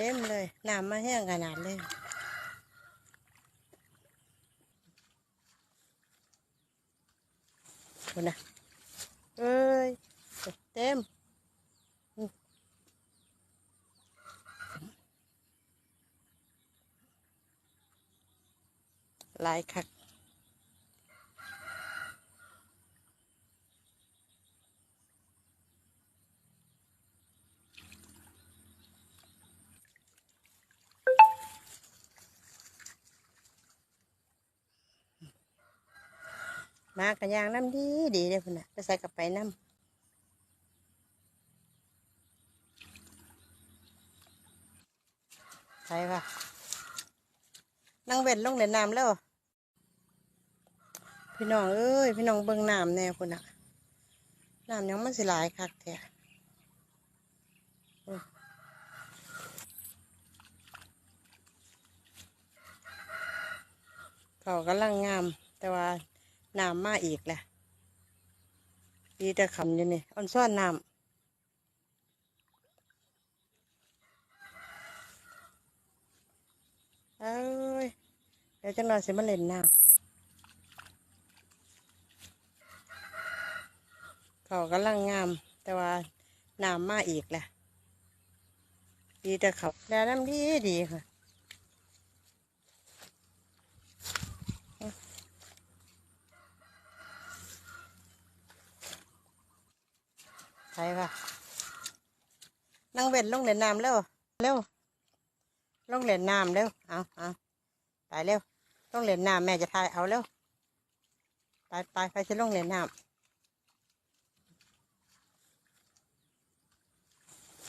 ต็มเลยน้ำมาแห้งขนาดเลยคนนะเอ้ยเต็มหลายคัก มากระยางน้ำดีดีเลยพุ่นน่ะไปใส่กลับไปน้ำไปว่ะนั่งเบ็ดลงเล่นน้ำแล้ว พี่น้องเอ้ย พี่น้องเบิ่งน้ำแน่พุ่นน่ะน้ำยังมันสิหลายคักแท้เขากำลังงาม แต่ว่า น้ำมาอีกแหละดีแต่ขำอยู่นี่อ่อนซ่อนน้ำเอ้ยเดี๋ยวจังหน่อยสิมาเล่นน้ำเขากำลังงาม แต่ว่าน้ำมาอีกแหละดีแต่เขาแล้วน้ำดีดีค่ะ ไปค่ะนั่งเบ็ดลงเล่นน้ำเร็วเร็วลงเล่นน้ำเร็วเอาเอาไปเร็วลงเล่นน้ำแม่จะทายเอาเร็วไปไปไปจะลงเล่นน้ำ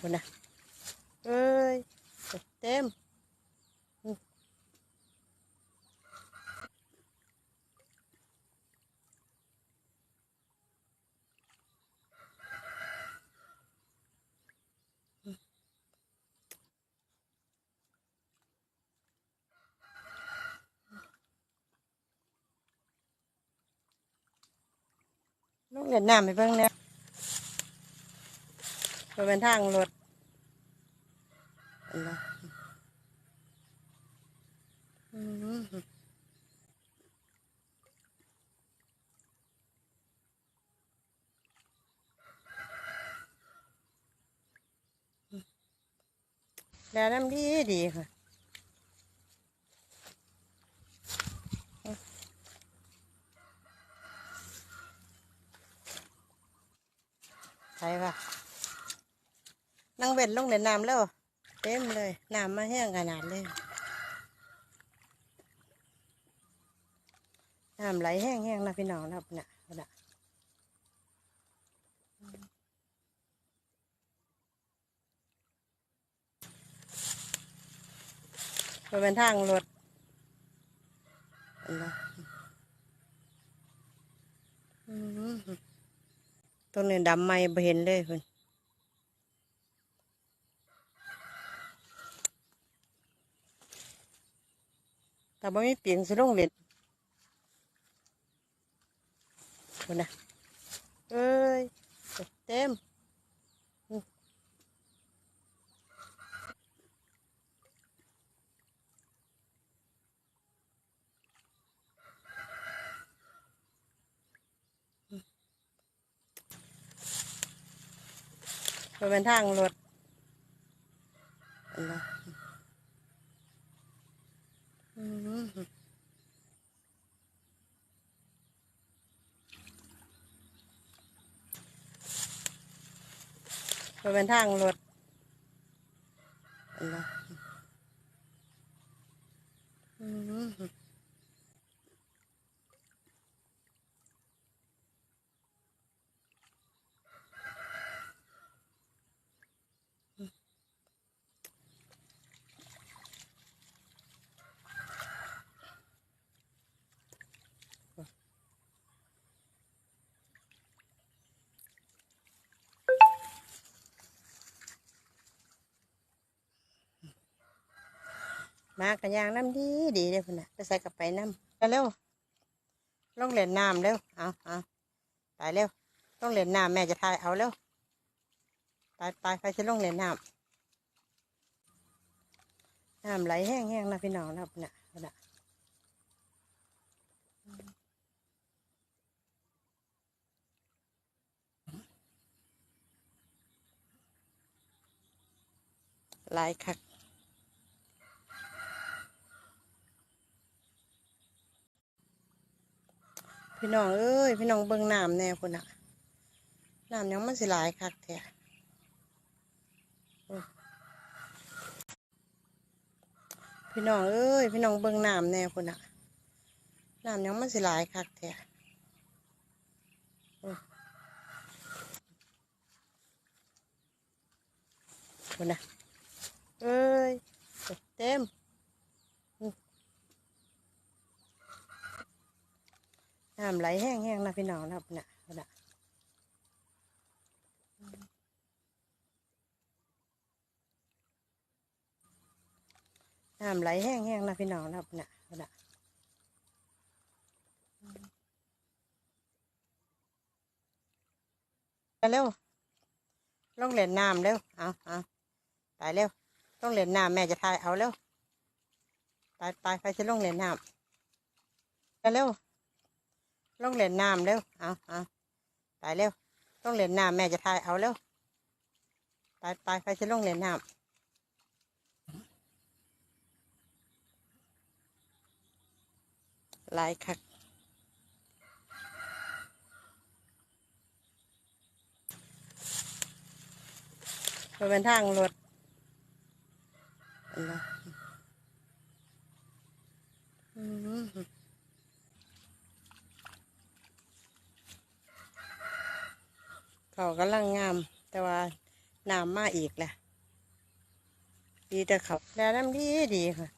คุณนะเอ้ยเต็ม ลงเล่นน้ำไปเบิ่งเนี่ยไปเป็นทางรถแล้วน้ำดีดีค่ะ ไปค่ะนั่งเบ็ดลงเล่นน้ำแล้ว เต็มเลย น้ำมาแห้งขนาดเลย น้ำไหลแห้งๆนะพี่น้องนะพุ่นนะพุ่นนะไปเป็นทางรถเห็นไหมอืม ตรงนี้ดำไม่เห็นเลยคุณแต่บ่มีเปลี่ยนสิลงเลยคุณนะเอ้ยเต็ม ไปเป็นทางรถเห็นไหมอืมไปเป็นทางรถเห็นไห มากระยางน้ำดีดีเลยพุ่นน่ะไปใส่กลับไปน้ำไปเร็วลงเล่นน้ำเร็วเอาเอาไปเร็วลงเล่นน้ำแม่จะทายเอาเร็วไปไปไปจะลงเล่นน้ำน้ำไหลแห้งๆนะพี่น้องนะพุ่นน่ะพุ่นน่ะหลายคัก พี่น้องเอ้ยพี่น้องเบิ่งน้ำแน่พุ่นน่ะน้ำยังมันสิหลายคักแท้พี่น้องเอ้ยพี่น้องเบิ่งน้ำแน่พุ่นน่ะน้ำยังมันสิหลายคักแท้โอ้พุ่นนะเอ้ยเต็ม น้ำไหลแห้งๆนะพี่น้องนะพุ่นน่ะพุ่นน่ะน้ำไหลแห้งๆนะพี่น้องนะพุ่นน่ะพุ่นน่ะไปเร็วลงเล่นน้ำเร็วเอาเอาไปเร็วต้องเล่นน้ำแม่จะทายเอาเร็วไปไปไปจะลงเล่นน้ำไปเร็ว ลงเล่นน้ำเร็วเอาเอาไปเร็วต้องเล่นน้ำแม่จะทายเอาเร็วไปไปไปจะลงเล่นน้ำหลายคักมันเป็นทางรถอันนั้นอืม เขากำลังงาม แต่ว่าน้ำมาอีกแหละดีแต่เขาแดดน้ำดีดีค่ะ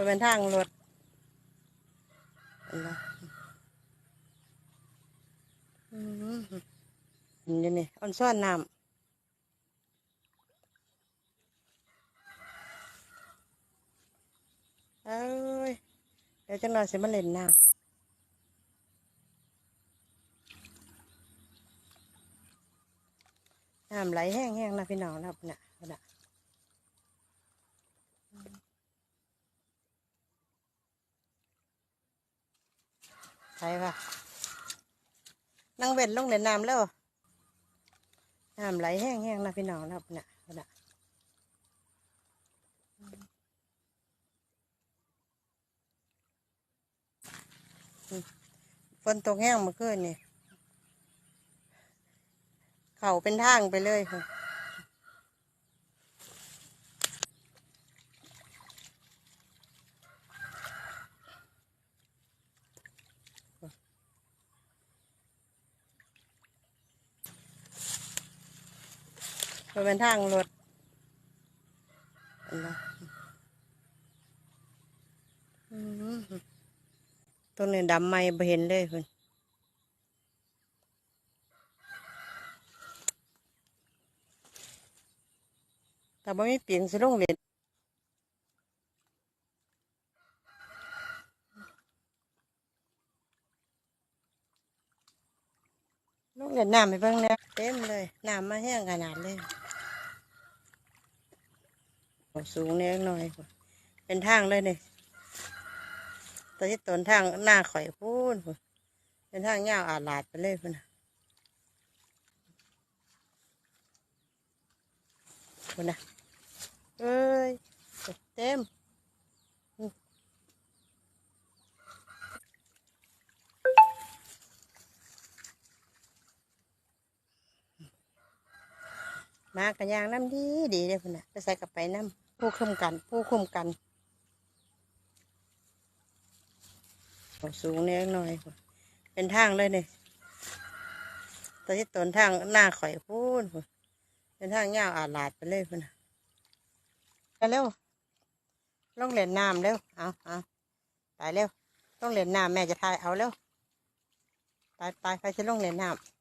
มันเป็นทางรถอืมอันนี้นี่อ่อนซ่อนน้ำเอ้ย เดี๋ยวจังหน่อยมาเล่นน้ำน้ำไหลแห้งๆนะพี่น้องนะพุ่นะนน่ะ ใช่ปะนั่งเบ็ดลงเล่นน้ำแล้วน้ำไหลแห้งๆนะพี่น้องนะพุ่นน่ะพุ่นน่ะฝนตกแห้งมื่อคืนนี่ เข่าเป็นทางไปเลยค่ะ มันเป็นทางรถอันนั้นอืมตรงนี้ดำไม่เห็นเลยคุณแต่บ่มีเปลี่ยงสิลงเล่นลงเล่นน้ำไปเบิ่งแหน่เต็มเลยน้ำมาแห้งขนาดเลย สูงเล็กน้อยพุ่นเป็นทางเลยเนี่ยตอนที่ต้นทางหน้าข่อยพูนพุ่นเป็นทางยาวอาลาดไปเลยพุ่นน่ะพุ่นนะเอ้ยเต็มมากันยางน้ำดีดีเลยพุ่นน่ะไปใส่กับไปน้ำ ผู้คุมกัน ผู้คุมกันสูงเล็กน้อย เป็นทางเลยเนี่ยตอนที่ตนทางหน้าข่อยพูนเป็นทางยาวอาลาดไปเลยพุ่นไปเร็วลงเล่นน้ำเร็วเอาเอาไปเร็วลงเล่นน้ำแม่จะทายเอาเร็วไปไปไปจะลงเล่นน้ำ